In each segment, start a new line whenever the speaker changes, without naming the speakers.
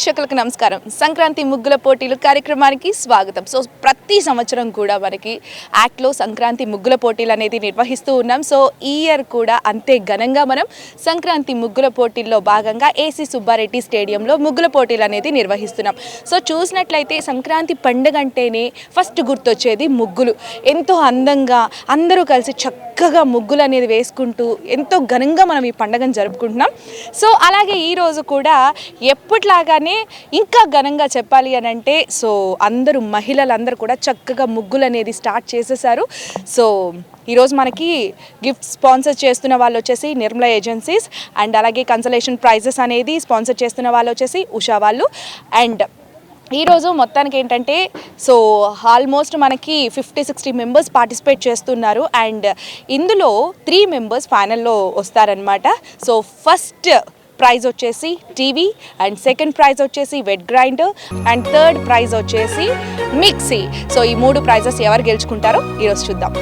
ప్రేక్షకులకు నమస్కారం. సంక్రాంతి ముగ్గుల పోటీలు కార్యక్రమానికి స్వాగతం. సో ప్రతి సంవత్సరం కూడా మనకి యాక్ట్లో సంక్రాంతి ముగ్గుల పోటీలు అనేది నిర్వహిస్తూ ఉన్నాం. సో ఈ ఇయర్ కూడా అంతే ఘనంగా మనం సంక్రాంతి ముగ్గుల పోటీల్లో భాగంగా ఏసీ సుబ్బారెడ్డి స్టేడియంలో ముగ్గుల పోటీలు అనేది నిర్వహిస్తున్నాం. సో చూసినట్లయితే సంక్రాంతి పండుగ అంటేనే ఫస్ట్ గుర్తొచ్చేది ముగ్గులు. ఎంతో అందంగా అందరూ కలిసి చక్కగా ముగ్గులు అనేది వేసుకుంటూ ఎంతో ఘనంగా మనం ఈ పండుగను జరుపుకుంటున్నాం. సో అలాగే ఈరోజు కూడా ఎప్పట్లాగానే ఇంకా ఘనంగా చెప్పాలి అని అంటే సో అందరూ మహిళలందరూ కూడా చక్కగా ముగ్గులు అనేది స్టార్ట్ చేసేసారు. సో ఈరోజు మనకి గిఫ్ట్ స్పాన్సర్ చేస్తున్న వాళ్ళు వచ్చేసి నిర్మలా ఏజెన్సీస్ అండ్ అలాగే కన్సలేషన్ ప్రైజెస్ అనేది స్పాన్సర్ చేస్తున్న వాళ్ళు వచ్చేసి ఉషా వాళ్ళు. అండ్ ఈరోజు మొత్తానికి ఏంటంటే సో ఆల్మోస్ట్ మనకి ఫిఫ్టీ సిక్స్టీ మెంబర్స్ పార్టిసిపేట్ చేస్తున్నారు. అండ్ ఇందులో త్రీ మెంబర్స్ ఫైనల్లో వస్తారనమాట సో ఫస్ట్ ప్రైజ్ వచ్చేసి టీవీ అండ్ సెకండ్ ప్రైజ్ వచ్చేసి wet grinder and third prize వచ్చేసి మిక్సీ సో ఈ మూడు ప్రైజెస్ ఎవరు గెలుచుకుంటారో ఈరోజు చూద్దాం.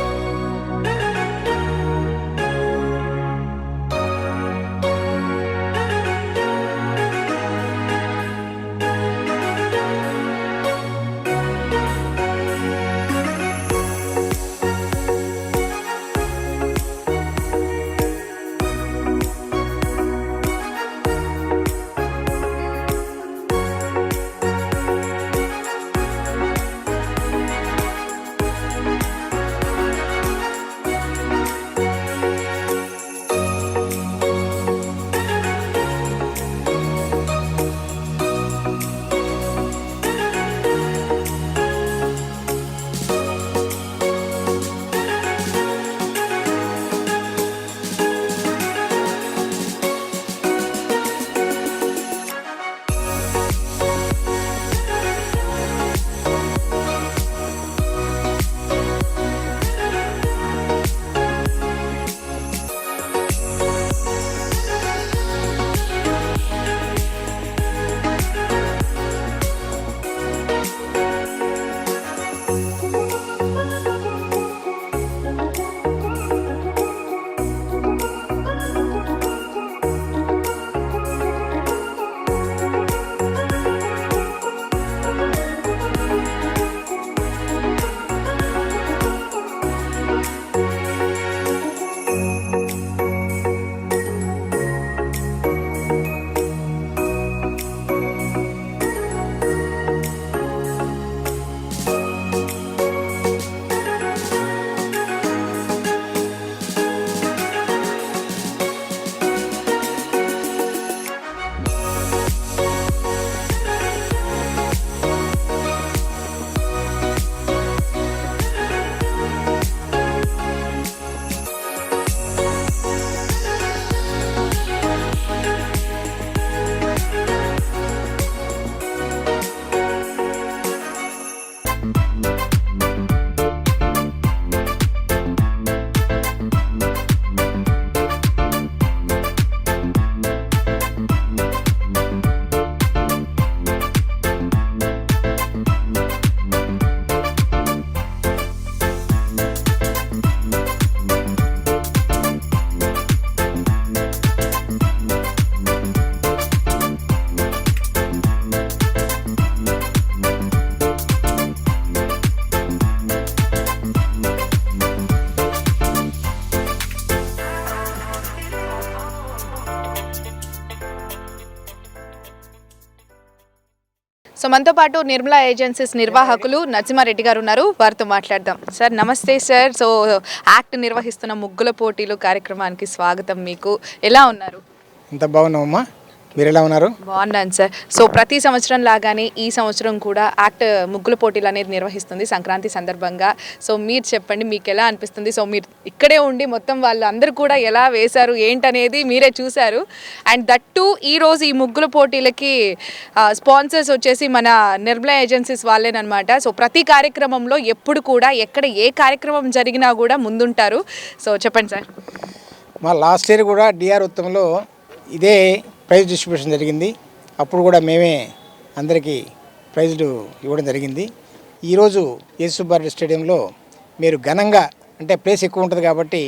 సో మనతో పాటు నిర్మలా ఏజెన్సీస్ నిర్వాహకులు నరసింహారెడ్డి గారు ఉన్నారు. వారితో మాట్లాడదాం. సార్ నమస్తే సార్. సో యాక్ట్ నిర్వహిస్తున్న ముగ్గుల పోటీలు కార్యక్రమానికి స్వాగతం మీకు. ఎలా ఉన్నారు?
ఎంత బాగున్నావమ్మా? మీరు ఎలా ఉన్నారు?
బాగున్నాను సార్. సో ప్రతి సంవత్సరం లాగానే ఈ సంవత్సరం కూడా యాక్ట్ ముగ్గుల పోటీలు అనేది నిర్వహిస్తుంది సంక్రాంతి సందర్భంగా. సో మీరు చెప్పండి మీకు ఎలా అనిపిస్తుంది? సో మీరు ఇక్కడే ఉండి మొత్తం వాళ్ళు అందరూ కూడా ఎలా వేశారు ఏంటనేది మీరే చూశారు. అండ్ దట్టు ఈ రోజు ఈ ముగ్గుల పోటీలకి స్పాన్సర్స్ వచ్చేసి మన నిర్మలా ఏజెన్సీస్ వాళ్ళేనమాట సో ప్రతి కార్యక్రమంలో ఎప్పుడు కూడా ఎక్కడ ఏ కార్యక్రమం జరిగినా కూడా ముందుంటారు. సో చెప్పండి సార్.
మా లాస్ట్ ఇయర్ కూడా డిఆర్ ఉత్తమంలో ఇదే ప్రైజ్ డిస్ట్రిబ్యూషన్ జరిగింది. అప్పుడు కూడా మేమే అందరికీ ప్రైజులు ఇవ్వడం జరిగింది. ఈరోజు యేసుబారెడ్డి స్టేడియంలో మీరు ఘనంగా అంటే ప్లేస్ ఎక్కువ ఉంటుంది కాబట్టి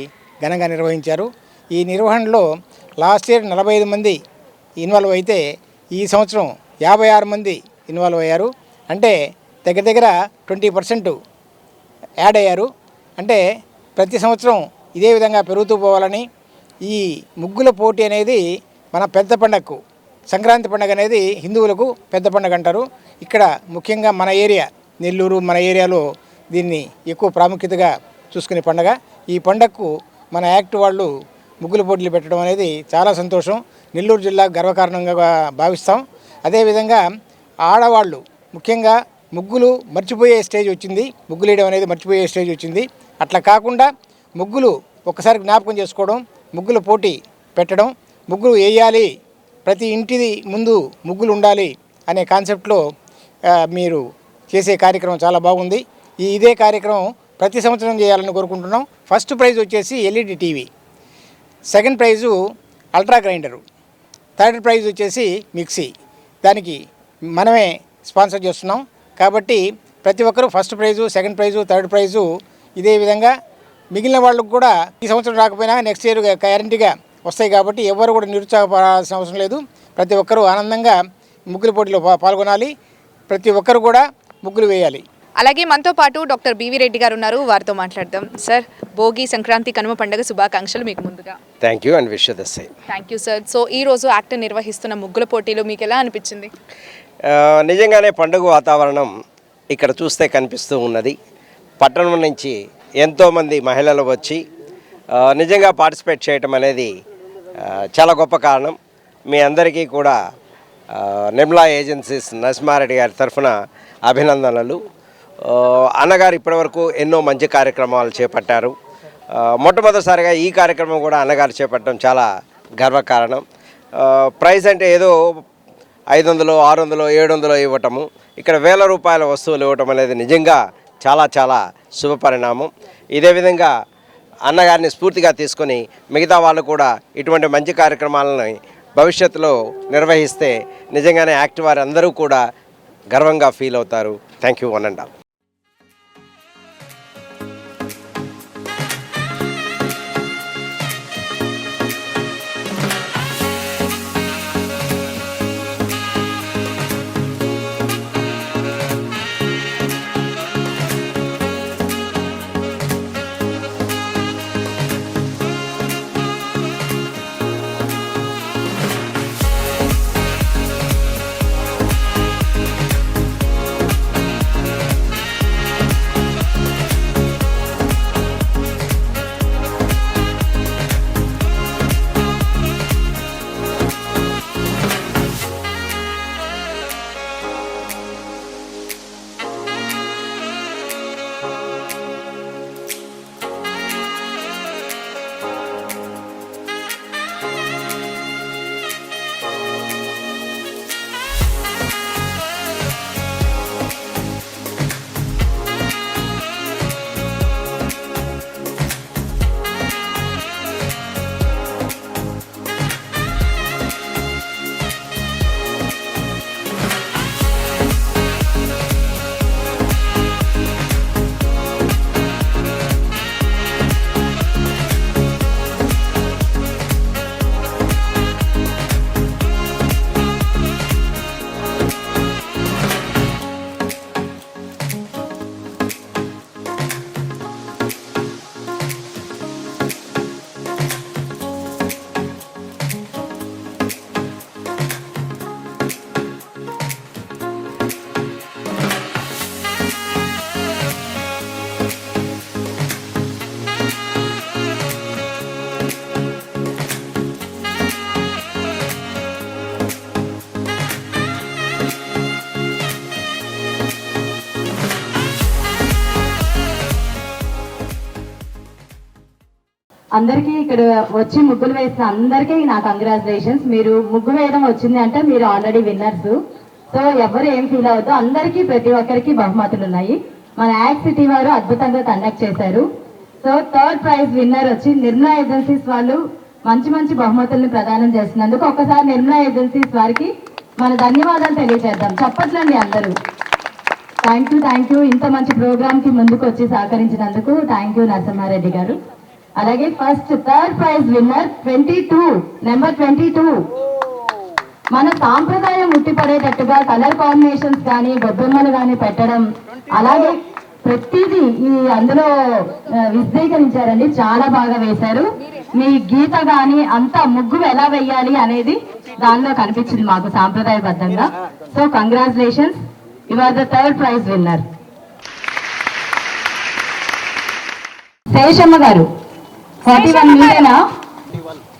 ఘనంగా నిర్వహించారు. ఈ నిర్వహణలో లాస్ట్ ఇయర్ నలభై ఐదు మంది ఇన్వాల్వ్ అయితే ఈ సంవత్సరం యాభై ఆరు మంది ఇన్వాల్వ్ అయ్యారు. అంటే దగ్గర దగ్గర ట్వంటీ పర్సెంట్ యాడ్ అయ్యారు. అంటే ప్రతి సంవత్సరం ఇదే విధంగా పెరుగుతూ పోవాలని ఈ ముగ్గుల పోటీ అనేది మన పెద్ద పండగకు సంక్రాంతి పండుగ అనేది హిందువులకు పెద్ద పండుగ అంటారు. ఇక్కడ ముఖ్యంగా మన ఏరియా నెల్లూరు మన ఏరియాలో దీన్ని ఎక్కువ ప్రాముఖ్యతగా చూసుకునే పండగ. ఈ పండగకు మన యాక్ట్ వాళ్ళు ముగ్గుల పోటీలు పెట్టడం అనేది చాలా సంతోషం. నెల్లూరు జిల్లా గర్వకారణంగా భావిస్తాం. అదేవిధంగా ఆడవాళ్ళు ముఖ్యంగా ముగ్గులు మర్చిపోయే స్టేజ్ వచ్చింది. ముగ్గులు వేయడం అనేది మర్చిపోయే స్టేజ్ వచ్చింది. అట్లా కాకుండా ముగ్గులు ఒకసారి జ్ఞాపకం చేసుకోవడం ముగ్గుల పోటీ పెట్టడం ముగ్గులు వేయాలి. ప్రతి ఇంటిది ముందు ముగ్గులు ఉండాలి అనే కాన్సెప్ట్లో మీరు చేసే కార్యక్రమం చాలా బాగుంది. ఈ ఇదే కార్యక్రమం ప్రతి సంవత్సరం చేయాలని కోరుకుంటున్నాం. ఫస్ట్ ప్రైజ్ వచ్చేసి LED TV. Second prize ultra grinder. Third prize వచ్చేసి మిక్సీ. దానికి మనమే స్పాన్సర్ చేస్తున్నాం. కాబట్టి ప్రతి ఒక్కరూ first prize second prize third prize ఇదే విధంగా మిగిలిన వాళ్ళకు కూడా ఈ సంవత్సరం రాకపోయినా నెక్స్ట్ ఇయర్ గ్యారంటీగా వస్తాయి కాబట్టి ఎవరు కూడా నిరుత్సాహపడాల్సిన అవసరం లేదు. ప్రతి ఒక్కరూ ఆనందంగా ముగ్గుల పోటీలో పాల్గొనాలి. ప్రతి ఒక్కరు కూడా ముగ్గులు వేయాలి.
అలాగే మనతో పాటు డాక్టర్ బివి రెడ్డి గారు ఉన్నారు. వారితో మాట్లాడదాం. సార్ భోగి సంక్రాంతి కనుమ పండుగ శుభాకాంక్షలు మీకు ముందుగా.
Thank you and wish the same
thank you sir so ఈ రోజు యాక్ట్ నిర్వహిస్తున్న ముగ్గుల పోటీలు మీకు ఎలా అనిపించింది?
నిజంగానే పండుగ వాతావరణం ఇక్కడ చూస్తే కనిపిస్తూ ఉన్నది. పట్టణం నుంచి ఎంతోమంది మహిళలు వచ్చి నిజంగా పార్టిసిపేట్ చేయటం అనేది చాలా గొప్ప కారణం. మీ అందరికీ కూడా నిర్మలా ఏజెన్సీస్ నరసింహారెడ్డి గారి తరఫున అభినందనలు. అన్నగారు ఇప్పటివరకు ఎన్నో మంచి కార్యక్రమాలు చేపట్టారు. మొట్టమొదటిసారిగా ఈ కార్యక్రమం కూడా అన్నగారు చేపట్టడం చాలా గర్వకారణం. ప్రైస్ ప్రైజ్ అంటే ఏదో ఐదు వందలు ఆరు వందలు ఏడు వందలు ఇవ్వటము ఇక్కడ వేల రూపాయల వస్తువులు ఇవ్వటం అనేది నిజంగా చాలా చాలా శుభ పరిణామం ఇదే విధంగా అన్నగారిని స్ఫూర్తిగా తీసుకొని మిగతా వాళ్ళు కూడా ఇటువంటి మంచి కార్యక్రమాలని భవిష్యత్తులో నిర్వహిస్తే నిజంగానే యాక్ట్ వారు అందరూ కూడా గర్వంగా ఫీల్ అవుతారు. Thank you one and all
అందరికీ ఇక్కడ వచ్చి ముగ్గులు వేసిన అందరికీ నా కంగ్రాచులేషన్స్ మీరు ముగ్గు వేయడం వచ్చింది అంటే మీరు ఆల్రెడీ విన్నర్స్ సో ఎవరు ఏం ఫీల్ అవ్వద్దు. అందరికీ ప్రతి ఒక్కరికి బహుమతులు ఉన్నాయి. మన యాక్ట్ సిటీ వారు అద్భుతంగా కండక్ట్ చేశారు. సో థర్డ్ ప్రైజ్ విన్నర్ వచ్చి నిర్మలా ఏజెన్సీస్ వాళ్ళు మంచి మంచి బహుమతుల్ని ప్రదానం చేస్తున్నందుకు ఒకసారి నిర్మలా ఏజెన్సీస్ వారికి మన ధన్యవాదాలు తెలియజేద్దాం. చెప్పట్లండి అందరూ. థ్యాంక్ యూ థ్యాంక్ యూ ఇంత మంచి ప్రోగ్రామ్కి ముందుకు వచ్చి సహకరించినందుకు థ్యాంక్ యూ నరసింహారెడ్డి గారు. అలాగే first third prize winner twenty two number twenty two మన సాంప్రదాయం ఉట్టిపడేటట్టుగా కలర్ కాంబినేషన్స్ కానీ గొబ్బెమ్మలు కానీ పెట్టడం అలాగే ప్రతిదీ ఈ అందులో ఆ, విశదీకరించారండి. చాలా బాగా వేశారు. మీ గీత గాని అంతా ముగ్గు ఎలా వేయాలి అనేది దానిలో కనిపించింది మాకు సాంప్రదాయబద్ధంగా. So congratulations you are the third prize winner Seshamma గారు ఫార్టీ వన్ మీరేనా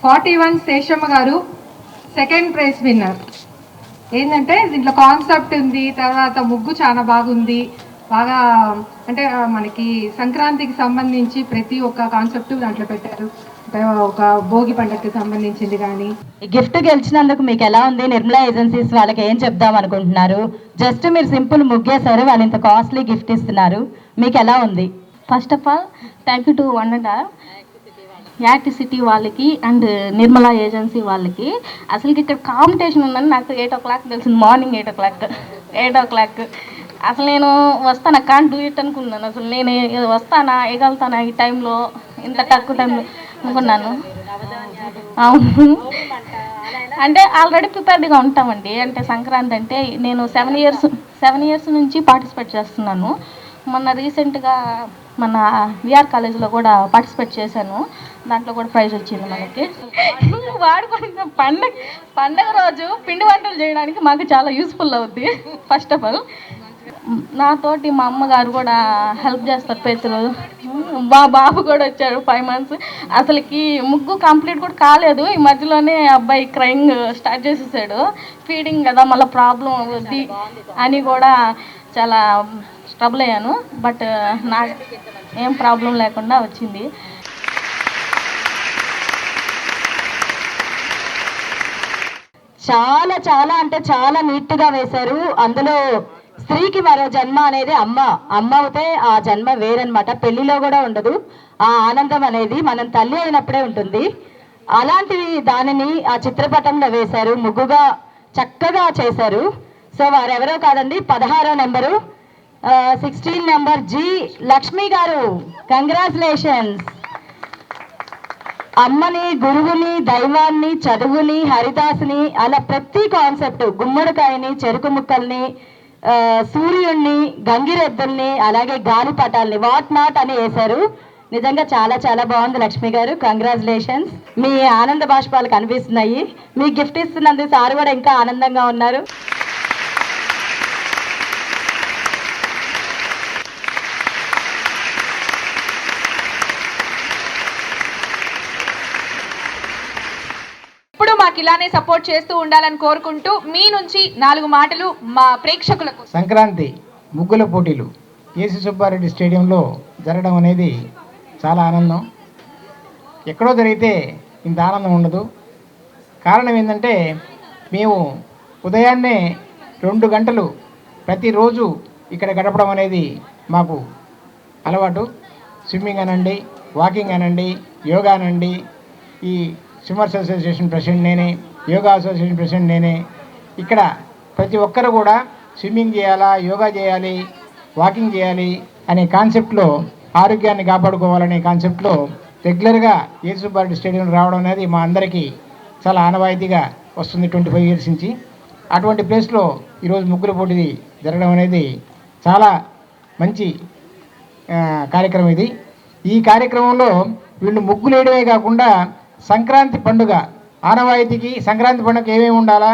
ఫార్టీ వన్ శేషమ్మ గారు సెకండ్ ప్రైజ్ విన్నర్ ఏంటంటే దీంట్లో కాన్సెప్ట్ ఉంది తర్వాత ముగ్గు చాలా బాగుంది. బాగా అంటే మనకి సంక్రాంతికి సంబంధించి ప్రతి ఒక్క కాన్సెప్ట్ దాంట్లో పెట్టారు. అంటే ఒక భోగి పండగకి సంబంధించింది కానీ.
ఈ గిఫ్ట్ గెలిచినందుకు మీకు ఎలా ఉంది? నిర్మలా ఏజెన్సీస్ వాళ్ళకి ఏం చెప్దాం అనుకుంటున్నారు? జస్ట్ మీరు సింపుల్ ముగ్గేశారు వాళ్ళు ఇంత కాస్ట్లీ గిఫ్ట్ ఇస్తున్నారు. మీకు ఎలా ఉంది?
First of all thank you to one and ACT city వాళ్ళకి అండ్ నిర్మలా ఏజెన్సీ వాళ్ళకి. అసలు ఇక్కడ కాంపిటీషన్ ఉందని నాకు ఎయిట్ ఓ క్లాక్ తెలిసింది. Morning eight o'clock. Eight o'clock. అసలు నేను వస్తానా? కాన్ డూ ఇట్ అనుకున్నాను. అసలు నేను వస్తానా? ఎగలుతానా ఈ టైంలో? ఇంత తక్కువ టైంలో అనుకున్నాను. అవును. అంటే ఆల్రెడీ ప్రిపేర్డ్గా ఉంటామండి. అంటే సంక్రాంతి అంటే నేను సెవెన్ ఇయర్స్ సెవెన్ ఇయర్స్ నుంచి పార్టిసిపేట్ చేస్తున్నాను. మొన్న రీసెంట్గా మన విఆర్ కాలేజ్లో కూడా పార్టిసిపేట్ చేశాను. దాంట్లో కూడా ప్రైజ్ వచ్చింది మనకి. వాడుకున్న పండగ పండగ రోజు పిండి వంటలు చేయడానికి మాకు చాలా యూస్ఫుల్ అవుద్ది. ఫస్ట్ ఆఫ్ ఆల్ నాతోటి మా అమ్మగారు కూడా హెల్ప్ చేస్తారు ప్రతిరోజు మా బాబు కూడా వచ్చాడు ఫైవ్ మంత్స్ అసలుకి ముగ్గు కంప్లీట్ కూడా కాలేదు. ఈ మధ్యలోనే అబ్బాయి క్రయింగ్ స్టార్ట్ చేసేసాడు. ఫీడింగ్ కదా మళ్ళీ ప్రాబ్లం అవుద్ది అని కూడా చాలా ట్రబుల్ అయ్యాను బట్ uh, నాకు ఏం ప్రాబ్లం లేకుండా వచ్చింది.
చాలా చాలా అంటే చాలా నీట్గా వేశారు. అందులో స్త్రీకి మరో జన్మ అనేది అమ్మ. అమ్మ అవుతే ఆ జన్మ వేరనమాట పెళ్ళిలో కూడా ఉండదు. ఆ ఆనందం అనేది మనం తల్లి అయినప్పుడే ఉంటుంది. అలాంటివి దానిని ఆ చిత్రపటంలో వేశారు. ముగ్గుగా చక్కగా చేశారు. సో వారెవరో కాదండి పదహారో number sixteen number G Lakshmi గారు. కంగ్రాచులేషన్స్ అమ్మని గురువుని దైవాన్ని చదువుని హరిదాసుని అలా ప్రతి కాన్సెప్ట్ గుమ్మడికాయని చెరుకు ముక్కల్ని సూర్యుణ్ణి గంగిరెద్దుల్ని అలాగే గాలిపటాల్ని వాట్ నాట్ అని వేశారు. నిజంగా చాలా చాలా బాగుంది లక్ష్మి గారు. కంగ్రాచులేషన్స్ మీ ఆనంద బాష్పాలు కనిపిస్తున్నాయి. మీ గిఫ్ట్ ఇస్తున్నందుకు సార్ కూడా ఇంకా ఆనందంగా ఉన్నారు.
నాకు ఇలానే సపోర్ట్ చేస్తూ ఉండాలని కోరుకుంటూ మీ నుంచి నాలుగు మాటలు మా ప్రేక్షకులకు
సంక్రాంతి ముగ్గుల పోటీలు. ఏసి సుబ్బారెడ్డి స్టేడియంలో జరగడం అనేది చాలా ఆనందం. ఎక్కడో జరిగితే ఇంత ఆనందం ఉండదు. కారణం ఏంటంటే మేము ఉదయాన్నే రెండు గంటలు ప్రతిరోజు ఇక్కడ గడపడం అనేది మాకు అలవాటు. స్విమ్మింగ్ అనండి వాకింగ్ అనండి యోగా అనండి ఈ స్విమ్మర్స్ అసోసియేషన్ ప్రెసిడెంట్ నేనే యోగా అసోసియేషన్ ప్రెసిడెంట్ నేనే. ఇక్కడ ప్రతి ఒక్కరు కూడా స్విమ్మింగ్ చేయాలా యోగా చేయాలి వాకింగ్ చేయాలి అనే కాన్సెప్ట్లో ఆరోగ్యాన్ని కాపాడుకోవాలనే కాన్సెప్ట్లో రెగ్యులర్గా ఏసుబారెడ్డి స్టేడియం రావడం అనేది మా అందరికీ చాలా ఆనవాయితీగా వస్తుంది ట్వంటీ ఫైవ్ ఇయర్స్ నుంచి. అటువంటి ప్లేస్లో ఈరోజు ముగ్గుల పోటీ జరగడం అనేది చాలా మంచి కార్యక్రమం ఇది. ఈ కార్యక్రమంలో వీళ్ళు ముగ్గులు వేయడమే కాకుండా సంక్రాంతి పండుగ ఆనవాయితీకి సంక్రాంతి పండుగ ఏమేమి ఉండాలా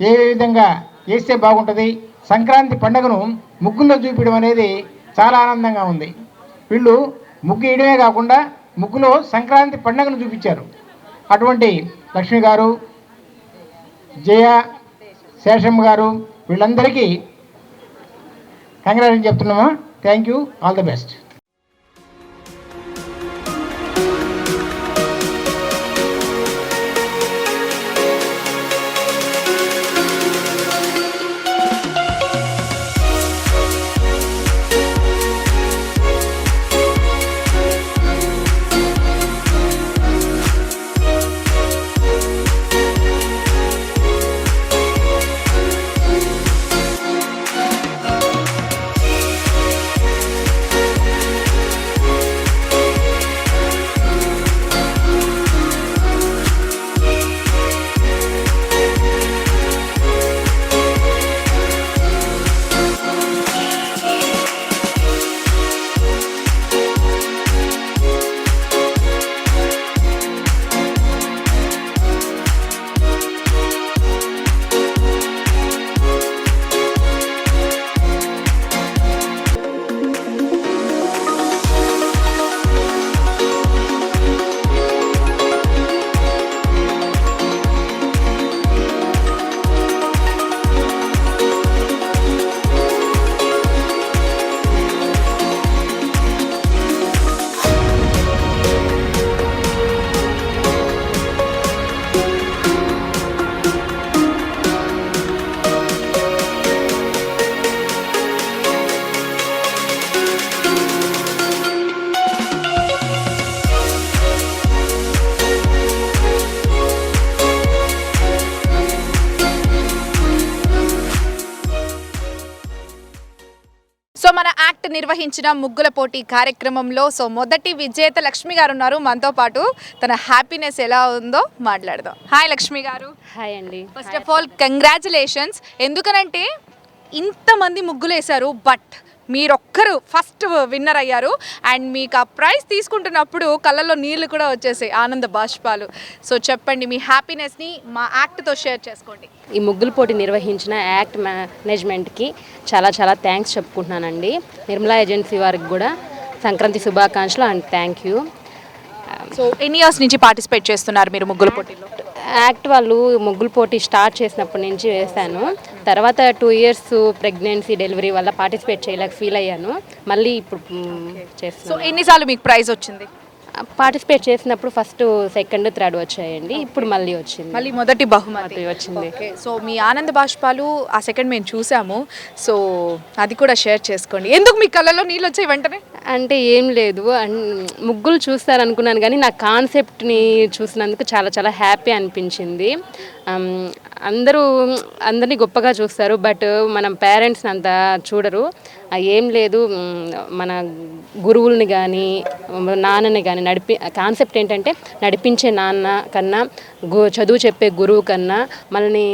ఏ విధంగా చేస్తే బాగుంటుంది సంక్రాంతి పండుగను ముగ్గుల్లో చూపించడం అనేది చాలా ఆనందంగా ఉంది. వీళ్ళు ముగ్గు వేయడమే కాకుండా ముగ్గులో సంక్రాంతి పండుగను చూపించారు. అటువంటి లక్ష్మి గారు జయ శేషమ్మ గారు వీళ్ళందరికీ congratulation చెప్తున్నామా. Thank you all the best
మన యాక్ట్ నిర్వహించిన ముగ్గుల పోటీ కార్యక్రమంలో సో మొదటి విజేత లక్ష్మి గారు ఉన్నారు మనతో పాటు తన హ్యాపీనెస్ ఎలా ఉందో మాట్లాడదాం. హాయ్ లక్ష్మి గారు.
హాయ్ అండి.
ఫస్ట్ ఆఫ్ ఆల్ కంగ్రాచులేషన్స్ ఎందుకనంటే ఇంతమంది ముగ్గులు వేశారు బట్ మీరొక్కరు ఫస్ట్ విన్నర్ అయ్యారు. అండ్ మీకు ఆ ప్రైజ్ తీసుకుంటున్నప్పుడు కళ్ళల్లో నీళ్ళు కూడా వచ్చేసాయి ఆనంద బాష్పాలు. సో చెప్పండి మీ హ్యాపీనెస్ని మా యాక్ట్తో షేర్ చేసుకోండి.
ఈ ముగ్గులు పోటీ నిర్వహించిన యాక్ట్ మేనేజ్మెంట్కి చాలా చాలా థ్యాంక్స్ చెప్పుకుంటున్నానండి. నిర్మలా ఏజెన్సీ వారికి కూడా సంక్రాంతి శుభాకాంక్షలు అండ్ థ్యాంక్ యూ.
సో ఎన్ని ఇయర్స్ నుంచి పార్టిసిపేట్ చేస్తున్నారు మీరు ముగ్గుల పోటీలో?
యాక్ట్ వాళ్ళు ముగ్గులు పోటీ స్టార్ట్ చేసినప్పటి నుంచి వేశాను. తర్వాత టూ ఇయర్స్ ప్రెగ్నెన్సీ డెలివరీ వల్ల పార్టిసిపేట్ చేయలేక ఫీల్ అయ్యాను. మళ్ళీ ఇప్పుడు మ్,
సో ఎన్నిసార్లు మీకు ప్రైజ్ వచ్చింది?
పార్టిసిపేట్ చేసినప్పుడు ఫస్ట్ సెకండ్ థర్డ్ వచ్చాయండి. ఇప్పుడు మళ్ళీ వచ్చింది.
మళ్ళీ మొదటి బహుమతి.
వచ్చింది.
సో మీ ఆనంద బాష్పాలు ఆ సెకండ్ మేము చూసాము. సో అది కూడా షేర్ చేసుకోండి. ఎందుకు మీ కళ్ళలో నీళ్ళు వచ్చాయి వెంటనే?
అంటే ఏం లేదు. అన్- ముగ్గులు చూస్తారనుకున్నాను కానీ నా కాన్సెప్ట్ని చూసినందుకు చాలా చాలా హ్యాపీ అనిపించింది. అందరూ అందరినీ గొప్పగా చూస్తారు. బట్ మనం పేరెంట్స్ని అంత చూడరు. ఏం లేదు. మన గురువుల్ని కానీ నాన్నని కానీ నడిపి కాన్సెప్ట్ ఏంటంటే నడిపించే నాన్న కన్నా గు చదువు చెప్పే గురువు కన్నా మనల్ని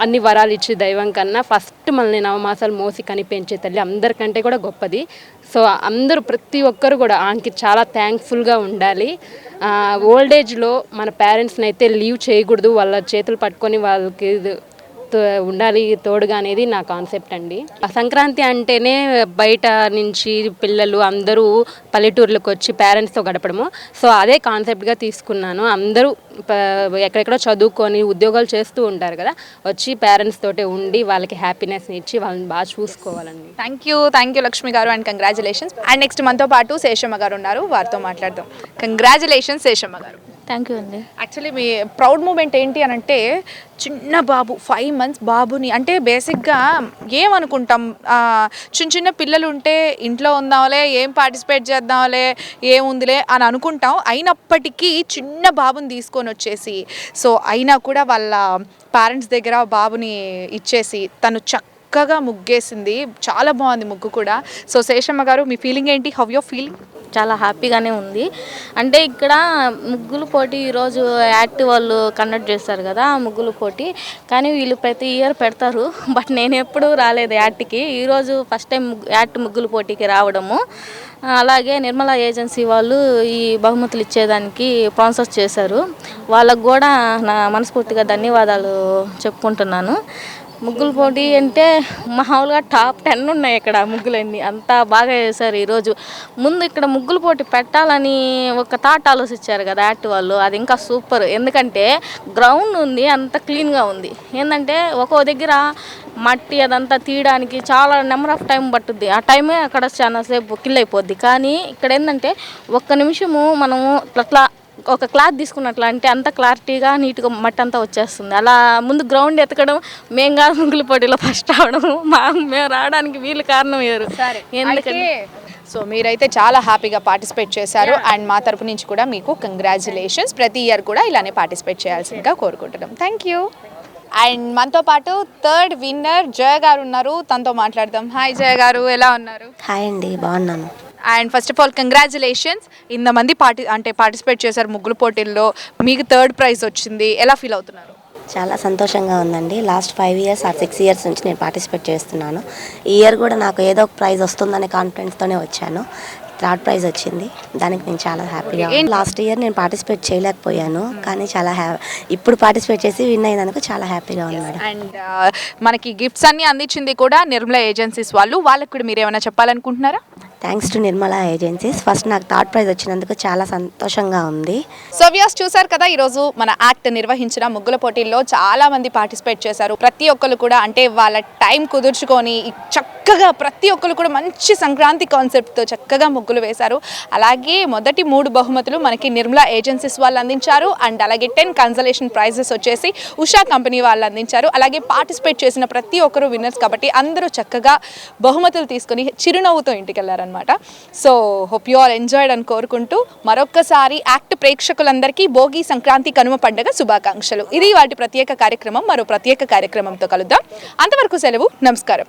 అన్ని వరాలు ఇచ్చే దైవం కన్నా ఫస్ట్ మనల్ని నవమాసాలు మోసి కనిపించే తల్లి అందరికంటే కూడా గొప్పది. సో అందరూ ప్రతి ఒక్కరు కూడా ఆమెకి చాలా థ్యాంక్ఫుల్గా ఉండాలి. ఓల్డ్ ఏజ్లో మన పేరెంట్స్ని అయితే లీవ్ చేయకూడదు వాళ్ళ చేతులు పట్టుకొని వాళ్ళకి ఉండాలి తోడుగా అనేది నా కాన్సెప్ట్ అండి. ఆ సంక్రాంతి అంటేనే బయట నుంచి పిల్లలు అందరూ పల్లెటూర్లకు వచ్చి పేరెంట్స్తో గడపడము. సో అదే కాన్సెప్ట్గా తీసుకున్నాను. అందరూ ఎక్కడెక్కడో చదువుకొని ఉద్యోగాలు చేస్తూ ఉంటారు కదా వచ్చి పేరెంట్స్ తోటే ఉండి వాళ్ళకి హ్యాపీనెస్ని ఇచ్చి వాళ్ళని బాగా చూసుకోవాలండి.
Thank you thank you Lakshmi గారు అండ్ కంగ్రాచులేషన్స్. అండ్ నెక్స్ట్ మనతో పాటు శేషమ్మ గారు ఉన్నారు. వారితో మాట్లాడదాం. కంగ్రాచులేషన్స్ శేషమ్మ గారు.
థ్యాంక్ యూ అండి
యాక్చువల్లీ మీ ప్రౌడ్ మూమెంట్ ఏంటి అని అంటే చిన్న బాబు ఫైవ్ మంత్స్ బాబుని అంటే బేసిక్గా ఏమనుకుంటాం? చిన్న చిన్న పిల్లలు ఉంటే ఇంట్లో ఉందాంలే ఏం పార్టిసిపేట్ చేద్దాంలే ఏముందిలే అని అనుకుంటాం. అయినప్పటికీ చిన్న బాబుని తీసుకొని వచ్చేసి సో అయినా కూడా వాళ్ళ పేరెంట్స్ దగ్గర బాబుని ఇచ్చేసి తను చక్కగా ముగ్గేసింది. చాలా బాగుంది ముగ్గు కూడా. సో శేషమ్మ గారు మీ ఫీలింగ్ ఏంటి? హౌ యూర్ ఫీలింగ్
చాలా హ్యాపీగానే ఉంది. అంటే ఇక్కడ ముగ్గులు పోటీ ఈరోజు యాక్ట్ వాళ్ళు కండక్ట్ చేస్తారు కదా ఆ ముగ్గులు పోటీ. కానీ వీళ్ళు ప్రతి ఇయర్ పెడతారు బట్ నేను ఎప్పుడూ రాలేదు యాక్ట్కి ఈరోజు ఫస్ట్ టైం యాక్ట్ ముగ్గులు పోటీకి రావడము. అలాగే నిర్మలా ఏజెన్సీ వాళ్ళు ఈ బహుమతులు ఇచ్చేదానికి స్పాన్సర్ చేశారు. వాళ్ళకు కూడా నా మనస్ఫూర్తిగా ధన్యవాదాలు చెప్పుకుంటున్నాను. ముగ్గులు పోటీ అంటే మామూలుగా టాప్ టెన్ ఉన్నాయి ఇక్కడ ముగ్గులన్నీ. అంతా బాగా చేశారు ఈరోజు. ముందు ఇక్కడ ముగ్గులు పోటీ పెట్టాలని ఒక థాట్ ఆలోచించారు కదా యాక్ట్ వాళ్ళు. అది ఇంకా సూపర్. ఎందుకంటే గ్రౌండ్ ఉంది అంత క్లీన్గా ఉంది. ఏంటంటే ఒక్కో దగ్గర మట్టి అదంతా తీయడానికి చాలా నెంబర్ ఆఫ్ టైం పట్టుద్ది. ఆ టైమే అక్కడ చాలా సేపు కిల్ అయిపోద్ది. కానీ ఇక్కడ ఏంటంటే ఒక్క నిమిషము మనము అట్లా ఒక క్లాత్ తీసుకున్నట్లు అంటే అంత క్లారిటీగా నీట్గా మట్టి అంతా వచ్చేస్తుంది. అలా ముందు గ్రౌండ్ ఎతకడం మేము కాదు ముగ్గుల పోటీలో ఫస్ట్ అవడం మా మేము రావడానికి వీళ్ళు కారణం అయ్యారు ఎందుకంటే
సో మీరైతే చాలా హ్యాపీగా పార్టిసిపేట్ చేశారు. అండ్ మా తరపు నుంచి కూడా మీకు కంగ్రాచులేషన్స్ ప్రతి ఇయర్ కూడా ఇలానే పార్టిసిపేట్ చేయాల్సిందిగా కోరుకుంటున్నాం. థ్యాంక్ యూ అండ్ మనతో పాటు థర్డ్ విన్నర్ జయ గారు ఉన్నారు. తనతో మాట్లాడదాం. హాయ్ జయ గారు ఎలా ఉన్నారు?
హాయ్ అండి బాగున్నాను.
And first of all congratulations ఇంతమంది పార్టి అంటే పార్టిసిపేట్ చేశారు ముగ్గులు పోటీల్లో. మీకు థర్డ్ ప్రైజ్ వచ్చింది. ఎలా ఫీల్ అవుతున్నారు?
చాలా సంతోషంగా ఉందండి. Last five years or six years నుంచి నేను పార్టిసిపేట్ చేస్తున్నాను. ఈ ఇయర్ కూడా నాకు ఏదో ఒక ప్రైజ్ వస్తుందనే కాన్ఫిడెన్స్తోనే వచ్చాను. థర్డ్ ప్రైజ్ వచ్చింది. దానికి నేను చాలా హ్యాపీగా లాస్ట్ ఇయర్ నేను పార్టిసిపేట్ చేయలేకపోయాను కానీ చాలా ఇప్పుడు పార్టిసిపేట్ చేసి విన్ అయినందుకు చాలా హ్యాపీగా ఉంది
అండ్ మనకి గిఫ్ట్స్ అన్ని అందించింది కూడా నిర్మలా ఏజెన్సీస్ వాళ్ళు. వాళ్ళకి కూడా మీరు ఏమైనా చెప్పాలనుకుంటున్నారా?
Thanks to Nirmala agencies. First నాకు థర్డ్ ప్రైజ్ వచ్చినందుకు చాలా సంతోషంగా ఉంది.
సో వ్యాస్ చూసారు కదా ఈరోజు మన యాక్ట్ నిర్వహించిన ముగ్గుల పోటీల్లో చాలా మంది పార్టిసిపేట్ చేశారు. ప్రతి ఒక్కరు కూడా అంటే వాళ్ళ టైం కుదుర్చుకొని చక్కగా ప్రతి ఒక్కరు కూడా మంచి సంక్రాంతి కాన్సెప్ట్తో చక్కగా ముగ్గులు వేశారు. అలాగే మొదటి మూడు బహుమతులు మనకి నిర్మలా ఏజెన్సీస్ వాళ్ళు అందించారు. అండ్ అలాగే టెన్ కన్సలేషన్ ప్రైజెస్ వచ్చేసి ఉషా కంపెనీ వాళ్ళు అందించారు. అలాగే పార్టిసిపేట్ చేసిన ప్రతి ఒక్కరు విన్నర్స్ కాబట్టి అందరూ చక్కగా బహుమతులు తీసుకొని చిరునవ్వుతో ఇంటికి వెళ్ళారనమాట so hope you all enjoyed అని కోరుకుంటూ మరొక్కసారి యాక్ట్ ప్రేక్షకులందరికీ భోగి సంక్రాంతి కనుమ పండుగ శుభాకాంక్షలు. ఇది వాటి ప్రత్యేక కార్యక్రమం. మరో ప్రత్యేక కార్యక్రమంతో కలుద్దాం. అంతవరకు సెలవు. నమస్కారం.